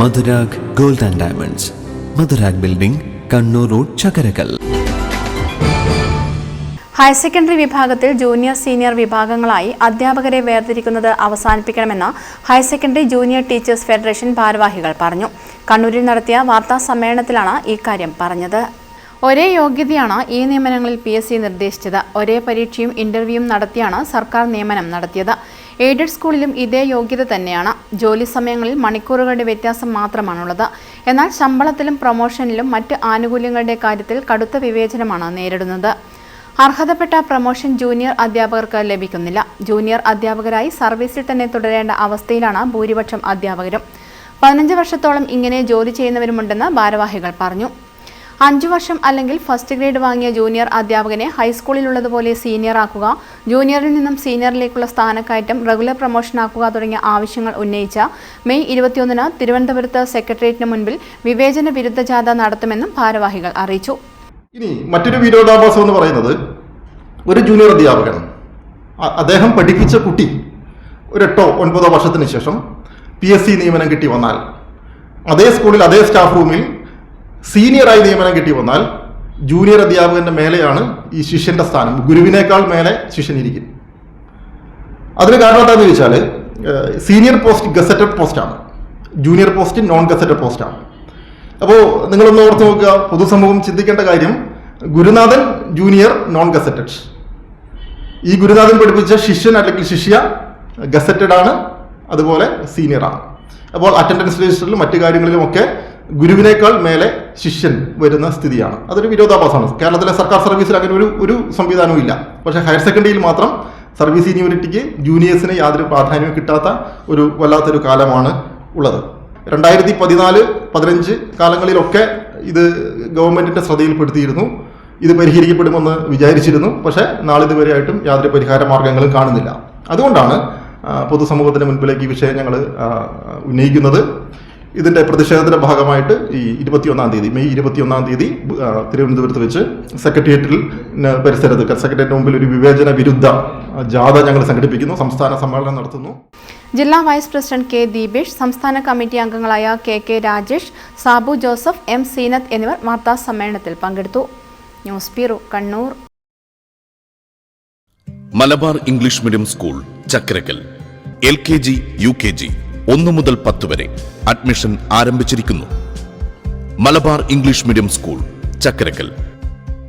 Madhurag gold and diamonds. Madhurag building Kannur road Chakkarakkal. Higher secondary വിഭാഗത്തിൽ junior senior വിഭാഗങ്ങളായി അധ്യാപകരെ വേർതിരിക്കുന്നത് അവസാനിപ്പിക്കണമെന്ന് higher secondary junior teachers federation ഭാരവാഹികൾ പറഞ്ഞു. കണ്ണൂരിൽ നടത്തിയ വാർത്താ സമ്മേളനത്തിലാണ് ഇക്കാര്യം പറഞ്ഞത്. ഒരേ യോഗ്യതയാണ് ഈ നിയമനങ്ങളിൽ പി എസ് സി നിർദ്ദേശിച്ചത്. ഒരേ പരീക്ഷയും ഇന്റർവ്യൂവും നടത്തിയാണ് സർക്കാർ നിയമനം നടത്തിയത്. എയ്ഡഡ് സ്കൂളിലും ഇതേ യോഗ്യത തന്നെയാണ്. ജോലി സമയങ്ങളിൽ മണിക്കൂറുകളുടെ വ്യത്യാസം മാത്രമാണുള്ളത്. എന്നാൽ ശമ്പളത്തിലും പ്രൊമോഷനിലും മറ്റ് ആനുകൂല്യങ്ങളുടെ കാര്യത്തിൽ കടുത്ത വിവേചനമാണ് നേരിടുന്നത്. അർഹതപ്പെട്ട പ്രൊമോഷൻ ജൂനിയർ അധ്യാപകർക്ക് ലഭിക്കുന്നില്ല. ജൂനിയർ അധ്യാപകരായി സർവീസിൽ തന്നെ തുടരേണ്ട അവസ്ഥയിലാണ് ഭൂരിപക്ഷം അധ്യാപകരും. പതിനഞ്ച് വർഷത്തോളം ഇങ്ങനെ ജോലി ചെയ്യുന്നവരുമുണ്ടെന്ന് ഭാരവാഹികൾ പറഞ്ഞു. അഞ്ചു വർഷം അല്ലെങ്കിൽ ഫസ്റ്റ് ഗ്രേഡ് വാങ്ങിയ ജൂനിയർ അധ്യാപകനെ ഹൈസ്കൂളിലുള്ളതുപോലെ സീനിയർ ആക്കുക ജൂനിയറിൽ നിന്നും സീനിയറിലേക്കുള്ള സ്ഥാനക്കയറ്റം റെഗുലർ പ്രൊമോഷൻ ആക്കുക തുടങ്ങിയ ആവശ്യങ്ങൾ ഉന്നയിച്ച മെയ് ഇരുപത്തിയൊന്നിന് തിരുവനന്തപുരത്ത് സെക്രട്ടേറിയറ്റിന് മുൻപിൽ വിവേചന വിരുദ്ധ ജാഥ നടത്തുമെന്നും ഭാരവാഹികൾ അറിയിച്ചു. ഇനി മറ്റൊരു വിരോധാഭാസം എന്ന് പറയുന്നത് ഒരു ജൂനിയർ അധ്യാപകൻ അദ്ദേഹം പഠിപ്പിച്ച കുട്ടി ഒരു എട്ടോ ഒൻപതോ വർഷത്തിന് ശേഷം പി എസ് സി നിയമനം കിട്ടി വന്നാൽ അതേ സ്കൂളിൽ അതേ സ്റ്റാഫ് റൂമിൽ സീനിയറായി നിയമനം കിട്ടി വന്നാൽ ജൂനിയർ അധ്യാപകന്റെ മേലെയാണ് ഈ ശിഷ്യന്റെ സ്ഥാനം. ഗുരുവിനേക്കാൾ മേലെ ശിഷ്യൻ ഇരിക്കും. അതിന് കാരണം എന്താണെന്ന് ചോദിച്ചാൽ സീനിയർ പോസ്റ്റ് ഗസറ്റഡ് പോസ്റ്റാണ്. ജൂനിയർ പോസ്റ്റ് നോൺ ഗസറ്റഡ് പോസ്റ്റാണ്. അപ്പോൾ നിങ്ങളൊന്ന് ഓർത്ത് നോക്കുക പൊതുസമൂഹം ചിന്തിക്കേണ്ട കാര്യം ഗുരുനാഥൻ ജൂനിയർ നോൺ ഗസറ്റഡ്. ഈ ഗുരുനാഥൻ പഠിപ്പിച്ച ശിഷ്യൻ അല്ലെങ്കിൽ ശിഷ്യ ഗസറ്റഡ് ആണ് അതുപോലെ സീനിയർ ആണ് അപ്പോൾ അറ്റൻഡൻസ് രജിസ്റ്ററിലും മറ്റു കാര്യങ്ങളിലുമൊക്കെ ഗുരുവിനേക്കാൾ മേലെ ശിഷ്യൻ വരുന്ന സ്ഥിതിയാണ്. അതൊരു വിരോധാഭാസമാണ്. കേരളത്തിലെ സർക്കാർ സർവീസിൽ അങ്ങനെ ഒരു ഒരു സംവിധാനവും ഇല്ല പക്ഷേ ഹയർ സെക്കൻഡറിയിൽ മാത്രം സർവീസ് സീനിയോറിറ്റിക്ക് ജൂനിയേഴ്സിന് യാതൊരു പ്രാധാന്യവും കിട്ടാത്ത ഒരു വല്ലാത്തൊരു കാലമാണ് ഉള്ളത്. രണ്ടായിരത്തി പതിനാല് പതിനഞ്ച് കാലങ്ങളിലൊക്കെ ഇത് ഗവൺമെന്റിന്റെ ശ്രദ്ധയിൽപ്പെടുത്തിയിരുന്നു. ഇത് പരിഹരിക്കപ്പെടുമെന്ന് വിചാരിച്ചിരുന്നു. പക്ഷേ നാളിതുവരെയായിട്ടും യാതൊരു പരിഹാര മാർഗങ്ങളും കാണുന്നില്ല. അതുകൊണ്ടാണ് പൊതുസമൂഹത്തിന് മുൻപിലേക്ക് ഈ വിഷയം ഞങ്ങൾ ഉന്നയിക്കുന്നത്. ഇതിന്റെ പ്രതിഷേധത്തിന്റെ ഭാഗമായിട്ട് ഈ ഇരുപത്തിയൊന്നാം തീയതി മെയ് ഇരുപത്തിയൊന്നാം തീയതി തിരുവനന്തപുരത്ത് വെച്ച് സെക്രട്ടേറിയറ്റിൽ പരിസരത്ത് സെക്രട്ടേറിയറ്റിന് മുമ്പിൽ ഒരു വിവേചന വിരുദ്ധ ജാഥ ഞങ്ങൾ സംഘടിപ്പിക്കുന്നു സംസ്ഥാന സമ്മേളനം നടത്തുന്നു. ജില്ലാ വൈസ് പ്രസിഡന്റ് കെ ദീപേഷ് സംസ്ഥാന കമ്മിറ്റി അംഗങ്ങളായ K K Rajesh Sabu Joseph M Zeenath എന്നിവർ വാർത്താ സമ്മേളനത്തിൽ പങ്കെടുത്തു. News bureau Kannur. Malabar English medium school Chakkarakkal L K G U K G. ഒന്നു മുതൽ പത്ത് വരെ. അഡ്മിഷൻ ആരംഭിച്ചിരിക്കുന്നു. Malabar English medium school Chakkarakkal.